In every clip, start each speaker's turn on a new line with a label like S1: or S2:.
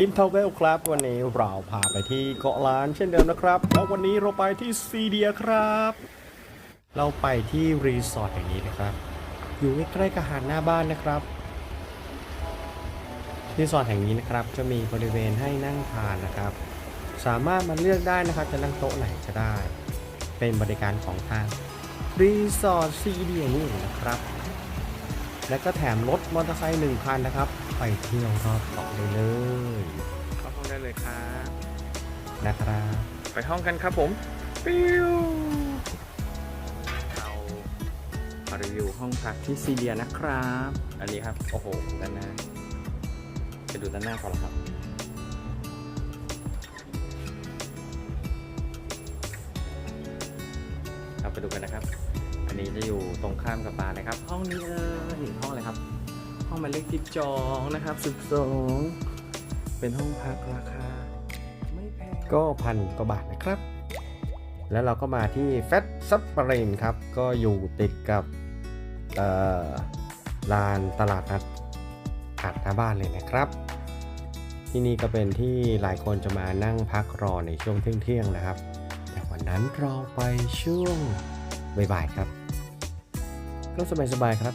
S1: ทีมทาวเวลครับ วันนี้เราพาไปที่เกาะล้านเช่นเดิมนะครับแล้ววันนี้เราไปที่ซีเดียครับ เราไปที่รีสอร์ทแห่งนี้นะครับ อยู่ใกล้ๆกับหาดหน้าบ้านนะครับรีสอร์ทแห่งนี้นะครับ จะมีบริเวณให้นั่งทานนะครับ สามารถมาเลือกได้นะครับ จะนั่งโต๊ะไหนก็ได้ เป็นบริการของทางรีสอร์ทซีเดียนี่นะครับ และก็แถมรถมอเตอร์ไซค์หนึ่งคันนะครับ ไปเที่ยวรอบเกาะเลยเลย
S2: เข้าห้องได้เลยครับ
S1: นะครับ
S2: ไปห้องกันครับผมปิ้วเรามารีวิวห้องพักที่ซีเรียนะครับ อันนี้ครับ โอ้โหด้านหน้าไปดูด้านหน้าก่อนละครับเราไปดูกันนะครับอั นนี้จะอยู่ตรงข้ามกับบาร์เลยครับ ห้องนี้เลยห้องอะไรครับ ห้องหมายเลขสิบจองนะครับสิบสองเป็นห้องพักราคา ไม่แพง
S1: ก็พันกว่าบาทนะครับ แล้วเราก็มาที่แฟตซับปารินครับ ก็อยู่ติดกับเอ่อลานตลาดนัดหาดหน้าบ้านเลยนะครับ ที่นี่ก็เป็นที่หลายคนจะมานั่งพักรอในช่วงเที่ยงๆนะครับ แต่วันนั้นเราไปช่วงบ่ายๆครับ ก็สบายๆครับ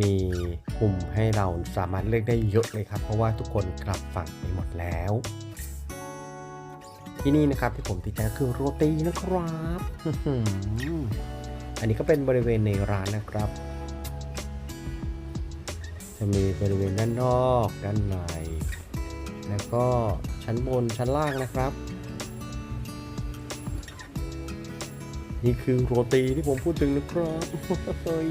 S1: มีกลุ่มให้เราสามารถเลือกได้เยอะเลยครับ เพราะว่าทุกคนกลับฝั่งไปหมดแล้ว ที่นี่นะครับที่ผมติดใจคือโรตีนะครับอันนี้ก็เป็นบริเวณในร้านนะครับ จะมีบริเวณด้านนอก ด้านใน แล้วก็ชั้นบนชั้นล่างนะครับ นี่คือโรตีที่ผมพูดถึงนะครับเฮ้ย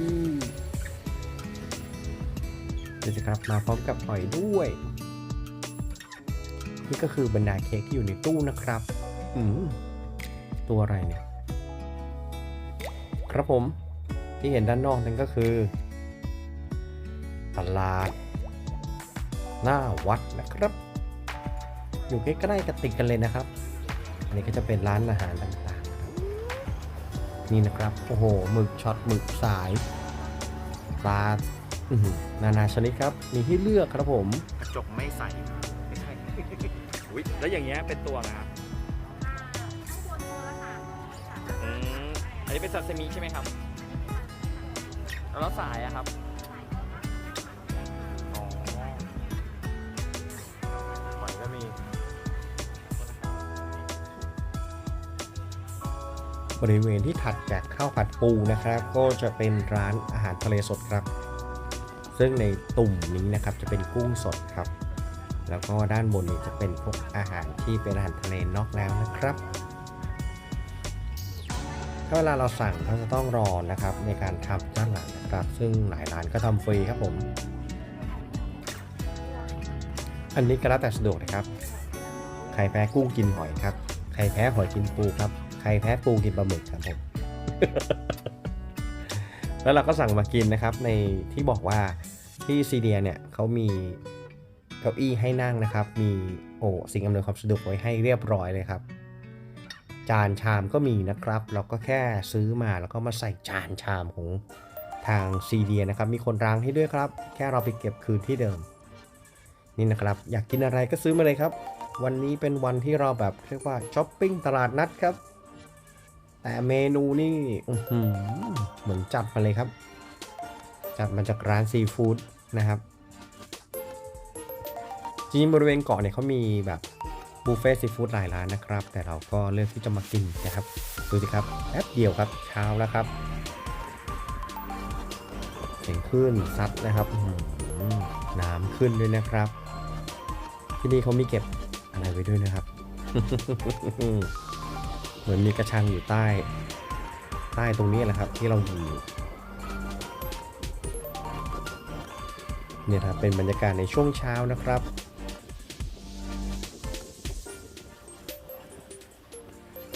S1: เดี๋ยวจะครับมาพร้อมกับหอยด้วย นี่ก็คือบรรดาเค้กที่อยู่ในตู้นะครับ อืมตัวอะไรเนี่ย ครับผมที่เห็นด้านนอกนั่นก็คือ ตลาด หน้าวัดนะครับ อยู่ใกล้ๆกับติดกันเลยนะครับ อันนี้ก็จะเป็นร้านอาหารต่างๆ นะครับนี่นะครับ โอ้โหหมึกช็อตหมึกสายปลาอื้อหือนานาชนิดครับ มีให้เลือกครับผม
S2: กระจกไม่ใสไม่ใช่อุ๊ยแล้วอย่างเงี้ยเป็นตัวนะครับอืมอันนี้เป็นซาซิมิใช่ไหมครับ แล้วสายอะครับ
S1: บริเวณที่ถัดจากข้าวผัดปูนะครับ ก็จะเป็นร้านอาหารทะเลสดครับ ซึ่งในตุ่มนี้นะครับจะเป็นกุ้งสดครับ แล้วก็ด้านบนนี้จะเป็นพวกอาหารที่เป็นอาหารทะเลนอกแล้วนะครับ ถ้าเวลาเราสั่งก็จะต้องรอนะครับในการทำด้านหลังนะครับ ซึ่งหลายร้านก็ทำฟรีครับผม อันนี้ก็แล้วแต่สะดวกนะครับ ใครแพ้กุ้งกินหอยครับ ใครแพ้หอยกินปูครับ รแพ้ปูกินปลาหมึกครับผมแล้วเราก็สั่งมากินนะครับ ในที่บอกว่าที่ซีเดียเนี่ยเขามีเก้าอี้ให้นั่งนะครับ มีโอ้สิ่งอำนวยความสะดวกไว้ให้เรียบร้อยเลยครับ จานชามก็มีนะครับ เราก็แค่ซื้อมาแล้วก็มาใส่จานชามของทางซีเดียนะครับ มีคนรางให้ด้วยครับ แค่เราไปเก็บคืนที่เดิม นี่นะครับ อยากกินอะไรก็ซื้อมาเลยครับ วันนี้เป็นวันที่เราแบบเรียกว่าช้อปปิ้งตลาดนัดครับ แต่เมนูนี่เหมือนจัดมาเลยครับ จัดมาจากร้านซีฟู้ดนะครับจริงๆบริเวณเกาะเนี่ยเขามีแบบบุฟเฟ่ซีฟู้ดหลายร้านนะครับ แต่เราก็เลือกที่จะมากินนะครับ ดูสิครับแป๊บเดียวครับเช้าแล้วครับเสียงคลื่นซัดนะครับน้ำขึ้นด้วยนะครับ ที่นี่เขามีเก็บอะไรไว้ด้วยนะครับ เหมือนมีกระชังอยู่ใต้ ใต้ตรงนี้แหละครับที่เราอยู่เนี่ยครับเป็นบรรยากาศในช่วงเช้านะครับ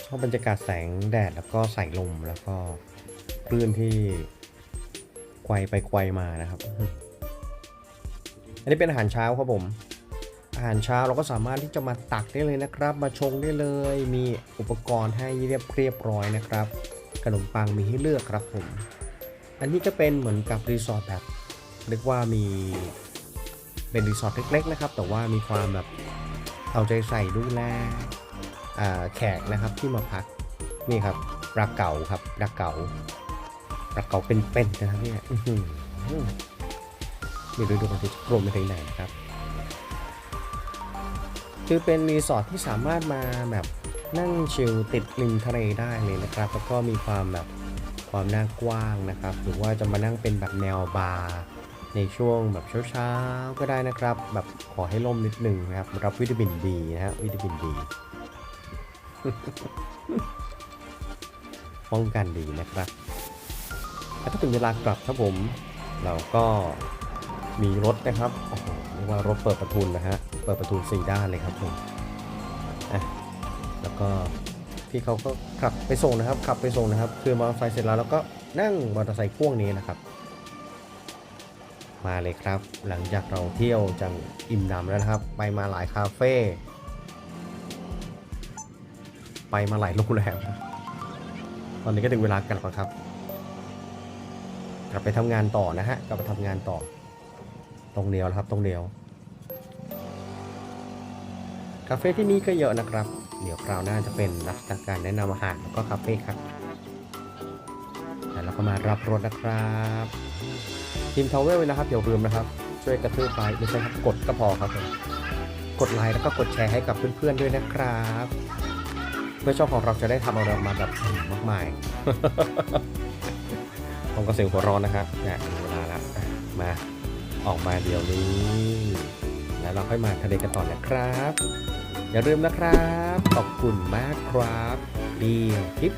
S1: ชอบบรรยากาศแสงแดดแล้วก็ใส่ลมแล้วก็คลื่นที่ไกวไปไกวมานะครับ อันนี้เป็นอาหารเช้าครับผม อาหารเช้าเราก็สามารถที่จะมาตักได้เลยนะครับ มาชงได้เลย มีอุปกรณ์ให้เรียบเรียบร้อยนะครับ ขนมปังมีให้เลือกครับผม อันนี้ก็เป็นเหมือนกับรีสอร์ทแบบเรียกว่ามีเป็นรีสอร์ทเล็กๆนะครับ แต่ว่ามีความแบบเอาใจใส่ดูแลแขกนะครับที่มาพักนี่ครับปลาเก๋าครับปลาเก๋าปลาเก๋าเป็นๆนะครับเนี่ยไม่รู้ดูกันที่รมไปถึงไหนนะครับ คือเป็นรีสอร์ทที่สามารถมาแบบนั่งชิลติดริมทะเลได้เลยนะครับ แล้วก็มีความแบบความน่ากว้างนะครับ หรือว่าจะมานั่งเป็นแบบแนวบาร์ในช่วงแบบเช้าๆก็ได้นะครับ แบบขอให้ร่มนิดหนึ่งนะครับ รับวิตามินดีนะฮะวิตามินดีป้องกันดีนะครับแล้วถ้าถึงเวลากลับครับผม เราก็มีรถนะครับโอ้โหเรียกว่ารถเปิดประทุนนะฮะ เปิดประตูสี่ด้านเลยครับผมอะแล้วก็พี่เขาก็ขับไปส่งนะครับ ขับไปส่งนะครับ คือมอเตอร์ไซค์เสร็จแล้วแล้วก็นั่งมอเตอร์ไซค์พ่วงนี้นะครับ มาเลยครับ หลังจากเราเที่ยวจังอิ่มหนำแล้วนะครับ ไปมาหลายคาเฟ่ไปมาหลายโรงแรมตอนนี้ก็ถึงเวลากลับแล้วครับ กลับไปทำงานต่อนะฮะ กลับไปทำงานต่อ ตรงเดียวนะครับ ตรงเดียวาเฟ่ที่นี่ก็เยอะนะครับ เดี๋ยวคราวหน้าจะเป็นลักษณะการแนะนำอาหารแล้วก็คาเฟ่ครับแล้วเราก็มารับรถนะครับทีมทาวเวลนะครับอย่าลืมนะครับ ช่วยกระทืบไลค์ไม่ใช่ครับกดก็พอครับผมกดไลค์แล้วก็กดแชร์ให้กับเพื่อนๆด้วยนะครับเพื่อช่องของเราจะได้ทำอะไรอกมาแบบมากมายผมก็เสียงหัวร้อนนะครับเนี่ยถึงเวลาแล้วอะมาออกมาเดี๋ยวนี้ แล้วเราค่อยมาทะเลกันต่อนะครับ อย่าลืมนะครับ ขอบคุณมากครับเดียวทิป